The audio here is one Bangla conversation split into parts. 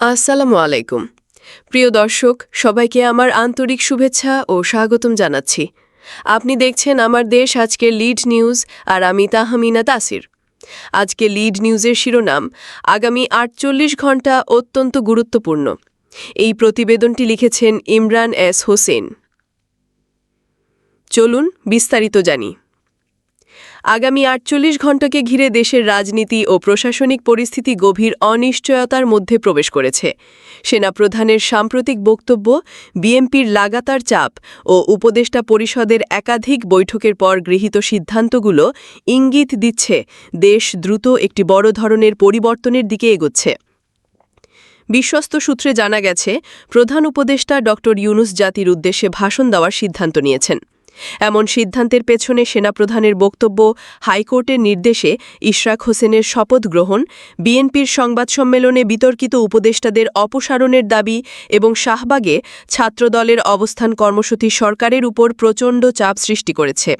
আসসালামু আলাইকুম। প্রিয় দর্শক, সবাইকে আমার আন্তরিক শুভেচ্ছা ও স্বাগতম জানাচ্ছি। আপনি দেখছেন আমার দেশ আজকে লিড নিউজ আর আমি তাহমিনা তাসির। আজকে লিড নিউজের শিরোনাম, আগামী আটচল্লিশ ঘণ্টা অত্যন্ত গুরুত্বপূর্ণ। এই প্রতিবেদনটি লিখেছেন ইমরান এস হোসেন। চলুন বিস্তারিত জানি। আগামী আটচল্লিশ ঘণ্টাকে ঘিরে দেশের রাজনীতি ও প্রশাসনিক পরিস্থিতি গভীর অনিশ্চয়তার মধ্যে প্রবেশ করেছে। সেনাপ্রধানের সাম্প্রতিক বক্তব্য বিএমপির লাগাতার চাপ ও উপদেষ্টা পরিষদের একাধিক বৈঠকের পর গৃহীত সিদ্ধান্তগুলো ইঙ্গিত দিচ্ছে দেশ দ্রুত একটি বড় ধরনের পরিবর্তনের দিকে এগোচ্ছে। বিশ্বস্ত সূত্রে জানা গেছে, প্রধান উপদেষ্টা ড ইউনুস জাতির উদ্দেশ্যে ভাষণ দেওয়ার সিদ্ধান্ত নিয়েছেন। এমন সিদ্ধান্তের পেছনে সেনাপ্রধানের বক্তব্য, হাইকোর্টের নির্দেশে ইশরাক হোসেনের শপথ গ্রহণ, বিএনপির সংবাদ সম্মেলনে বিতর্কিত উপদেষ্টাদের অপসারণের দাবি এবং শাহবাগে ছাত্রদলের অবস্থান কর্মসূচি সরকারের উপর প্রচণ্ড চাপ সৃষ্টি করেছে।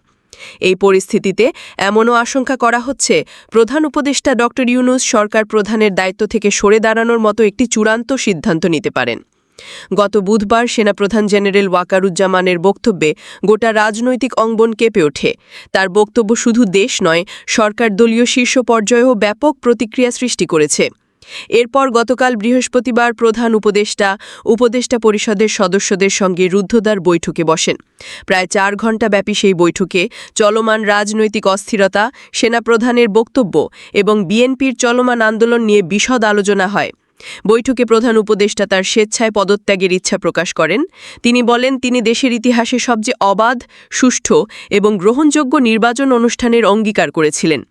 এই পরিস্থিতিতে এমনও আশঙ্কা করা হচ্ছে, প্রধান উপদেষ্টা ড ইউনুস সরকার প্রধানের দায়িত্ব থেকে সরে দাঁড়ানোর মতো একটি চূড়ান্ত সিদ্ধান্ত নিতে পারেন। গত বুধবার সেনাপ্রধান জেনারেল ওয়াকারুজ্জামানের বক্তব্যে গোটা রাজনৈতিক অঙ্গন কেঁপে ওঠে। তার বক্তব্য শুধু দেশ নয়, সরকার দলীয় শীর্ষ পর্যায়েও ব্যাপক প্রতিক্রিয়া সৃষ্টি করেছে। এরপর গতকাল বৃহস্পতিবার প্রধান উপদেষ্টা উপদেষ্টা পরিষদের সদস্যদের সঙ্গে রুদ্ধদ্বার বৈঠকে বসেন। প্রায় চার ঘণ্টা ব্যাপী সেই বৈঠকে চলমান রাজনৈতিক অস্থিরতা, সেনাপ্রধানের বক্তব্য এবং বিএনপির চলমান আন্দোলন নিয়ে বিশদ আলোচনা হয়। বৈঠকে প্রধান উপদেষ্টা তার স্বেচ্ছায় পদত্যাগের ইচ্ছা প্রকাশ করেন। তিনি বলেন, তিনি দেশের ইতিহাসে সবচেয়ে অবাধ, সুষ্ঠু এবং গ্রহণযোগ্য নির্বাচন অনুষ্ঠানের অঙ্গীকার করেছিলেন।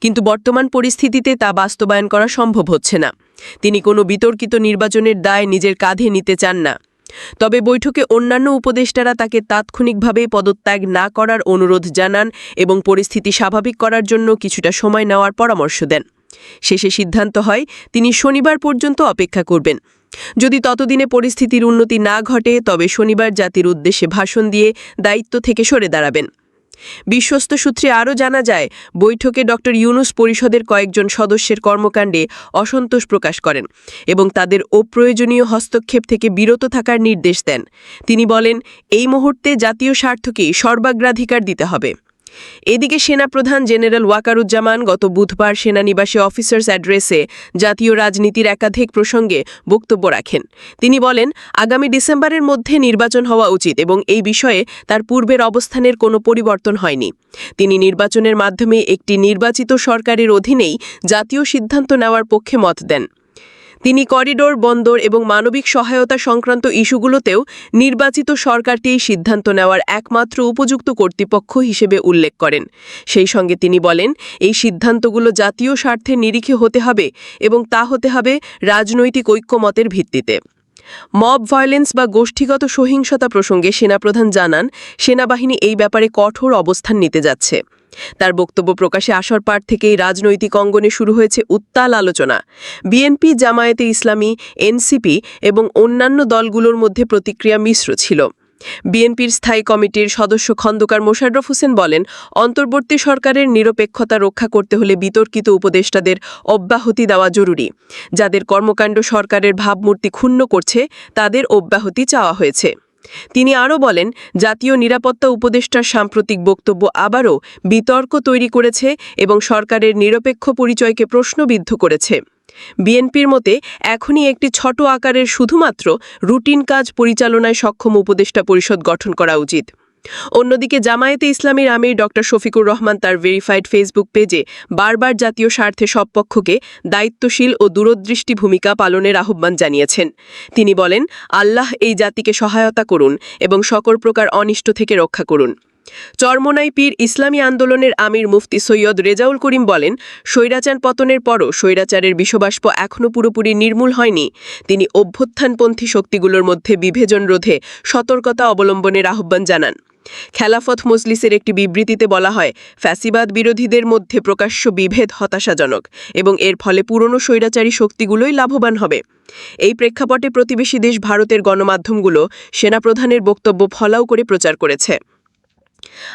কিন্তু বর্তমান পরিস্থিতিতে তা বাস্তবায়ন করা সম্ভব হচ্ছে না। তিনি কোনো বিতর্কিত নির্বাচনের দায় নিজের কাঁধে নিতে চান না। তবে বৈঠকে অন্যান্য উপদেষ্টারা তাকে তাৎক্ষণিকভাবে পদত্যাগ না করার অনুরোধ জানান এবং পরিস্থিতি স্বাভাবিক করার জন্য কিছুটা সময় নেওয়ার পরামর্শ দেন। শেষে সিদ্ধান্ত হয়, তিনি শনিবার পর্যন্ত অপেক্ষা করবেন। যদি ততদিনে পরিস্থিতির উন্নতি না ঘটে, তবে শনিবার জাতির উদ্দেশ্যে ভাষণ দিয়ে দায়িত্ব থেকে সরে দাঁড়াবেন। বিশ্বস্ত সূত্রে আরও জানা যায়, বৈঠকে ড. ইউনুস পরিষদের কয়েকজন সদস্যের কর্মকাণ্ডে অসন্তোষ প্রকাশ করেন এবং তাদের অপ্রয়োজনীয় হস্তক্ষেপ থেকে বিরত থাকার নির্দেশ দেন। তিনি বলেন, এই মুহূর্তে জাতীয় স্বার্থকেই সর্বাগ্রাধিকার দিতে হবে। এদিকে সেনাপ্রধান জেনারেল ওয়াকারুজ্জামান গত বুধবার সেনানিবাসে অফিসার্স অ্যাড্রেসে জাতীয় রাজনীতির একাধিক প্রসঙ্গে বক্তব্য রাখেন। তিনি বলেন, আগামী ডিসেম্বরের মধ্যে নির্বাচন হওয়া উচিত এবং এই বিষয়ে তার পূর্বের অবস্থানের কোনো পরিবর্তন হয়নি। তিনি নির্বাচনের মাধ্যমে একটি নির্বাচিত সরকারের অধীনেই জাতীয় সিদ্ধান্ত নেওয়ার পক্ষে মত দেন। তিনি করিডোর, বন্দর এবং মানবিক সহায়তা সংক্রান্ত ইস্যুগুলোতেও নির্বাচিত সরকারটিই সিদ্ধান্ত নেওয়ার একমাত্র উপযুক্ত কর্তৃপক্ষ হিসেবে উল্লেখ করেন। সেই সঙ্গে তিনি বলেন, এই সিদ্ধান্তগুলো জাতীয় স্বার্থের নিরিখে হতে হবে এবং তা হতে হবে রাজনৈতিক ঐক্যমতের ভিত্তিতে। মব ভায়োলেন্স বা গোষ্ঠীগত সহিংসতা প্রসঙ্গে সেনাপ্রধান জানান, সেনাবাহিনী এই ব্যাপারে কঠোর অবস্থান নিতে যাচ্ছে। তার বক্তব্য প্রকাশে আসার পার থেকেই রাজনৈতিক অঙ্গনে শুরু হয়েছে উত্তাল আলোচনা। বিএনপি জামায়াতে ইসলামী এনসিপি এবং অন্যান্য দলগুলোর মধ্যে প্রতিক্রিয়া মিশ্র ছিল। বিএনপির স্থায়ী কমিটির সদস্য খন্দকার মোশাররফ হোসেন বলেন, অন্তর্বর্তী সরকারের নিরপেক্ষতা রক্ষা করতে হলে বিতর্কিত উপদেষ্টাদের অব্যাহতি দেওয়া জরুরি। যাদের কর্মকাণ্ড সরকারের ভাবমূর্তি ক্ষুণ্ণ করছে, তাদের অব্যাহতি চাওয়া হয়েছে। তিনি আরও বলেন, জাতীয় নিরাপত্তা উপদেষ্টার সাম্প্রতিক বক্তব্য আবারও বিতর্ক তৈরি করেছে এবং সরকারের নিরপেক্ষ পরিচয়কে প্রশ্নবিদ্ধ করেছে। বিএনপির মতে, এখনই একটি ছোট আকারের শুধুমাত্র রুটিন কাজ পরিচালনায় সক্ষম উপদেষ্টা পরিষদ গঠন করা উচিত। অন্যদিকে জামায়াতে ইসলামীর আমির ডক্টর শফিকুর রহমান তার ভেরিফাইড ফেসবুক পেজে বারবার জাতীয় স্বার্থে সব পক্ষকে দায়িত্বশীল ও দূরদৃষ্টি ভূমিকা পালনের আহ্বান জানিয়েছেন। তিনি বলেন, আল্লাহ এই জাতিকে সহায়তা করুন এবং সকল প্রকার অনিষ্ট থেকে রক্ষা করুন। চরমোনাই পীর ইসলামী আন্দোলনের আমির মুফতি সৈয়দ রেজাউল করিম বলেন, স্বৈরাচার পতনের পরও স্বৈরাচারের বিষবাষ্প এখনও পুরোপুরি নির্মূল হয়নি। তিনি অভ্যুত্থানপন্থী শক্তিগুলোর মধ্যে বিভেজন রোধে সতর্কতা অবলম্বনের আহ্বান জানান। খেলাফত মজলিসের একটি বিবৃতিতে বলা হয়, ফ্যাসিবাদ বিরোধীদের মধ্যে প্রকাশ্য বিভেদ হতাশাজনক এবং এর ফলে পুরনো স্বৈরাচারী শক্তিগুলোই লাভবান হবে। এই প্রেক্ষাপটে প্রতিবেশী দেশ ভারতের গণমাধ্যমগুলো সেনাপ্রধানের বক্তব্য ফলাও করে প্রচার করেছে।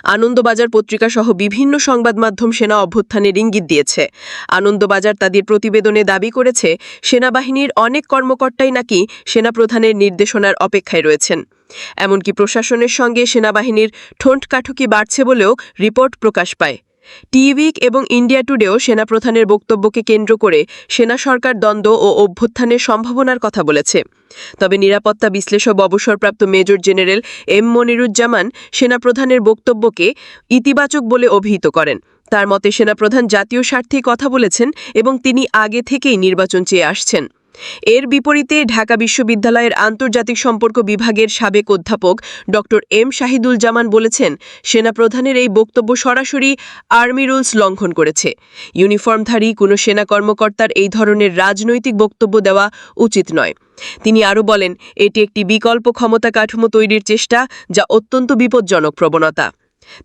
আনন্দবাজার পত্রিকা সহ বিভিন্ন সংবাদ মাধ্যম সেনা অভ্যুত্থানের ইঙ্গিত দিয়েছে। আনন্দবাজার তাদের প্রতিবেদনে দাবি করেছে, সেনাবাহিনীর অনেক কর্মকর্তাই নাকি সেনাপ্রধানের নির্দেশনার অপেক্ষায় রয়েছেন। এমনকি প্রশাসনের সঙ্গে সেনাবাহিনীর ঠোঁট কাঠুকি বাড়ছে বলেও রিপোর্ট প্রকাশ পায়। টিউইক এবং ইন্ডিয়া টুডেও সেনাপ্রধানের বক্তব্যকে কেন্দ্র করে সেনা সরকার দ্বন্দ্ব ও অভ্যুত্থানের সম্ভাবনার কথা বলেছে। তবে নিরাপত্তা বিশ্লেষক অবসরপ্রাপ্ত মেজর জেনারেল এম মনিরুজ্জামান সেনাপ্রধানের বক্তব্যকে ইতিবাচক বলে অভিহিত করেন। তার মতে, সেনাপ্রধান জাতীয় স্বার্থেই কথা বলেছেন এবং তিনি আগে থেকেই নির্বাচন চেয়ে আসছেন। এর বিপরীতে ঢাকা বিশ্ববিদ্যালয়ের আন্তর্জাতিক সম্পর্ক বিভাগের সাবেক অধ্যাপক ড এম শাহিদুল জামান বলেছেন, সেনাপ্রধানের এই বক্তব্য সরাসরি আর্মি রুলস লঙ্ঘন করেছে। ইউনিফর্মধারী কোনো সেনা কর্মকর্তার এই ধরনের রাজনৈতিক বক্তব্য দেওয়া উচিত নয়। তিনি আরও বলেন, এটি একটি বিকল্প ক্ষমতা কাঠামো তৈরির চেষ্টা যা অত্যন্ত বিপজ্জনক প্রবণতা।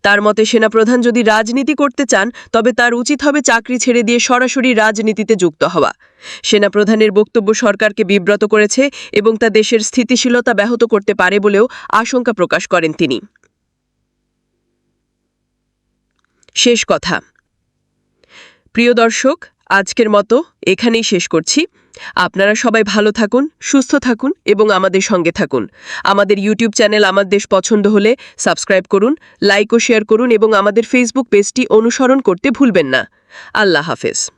তার মতে সেনাপ্রধান যদি রাজনীতি করতে চান, তবে তার উচিত হবে চাকরি ছেড়ে দিয়ে সরাসরি রাজনীতিতে যুক্ত হওয়া। সেনাপ্রধানের বক্তব্য সরকারকে বিব্রত করেছে এবং তা দেশের স্থিতিশীলতা ব্যাহত করতে পারে বলেও আশঙ্কা প্রকাশ করেন তিনি। শেষ কথা। প্রিয় দর্শক, আজকের মতো এখানেই শেষ করছি। আপনারা সবাই ভালো থাকুন, সুস্থ থাকুন এবং আমাদের সঙ্গে থাকুন। আমাদের ইউটিউব চ্যানেল আমার দেশ পছন্দ হলে সাবস্ক্রাইব করুন লাইক ও শেয়ার করুন এবং আমাদের ফেসবুক পেজটি অনুসরণ করতে ভুলবেন না। আল্লাহ হাফেজ।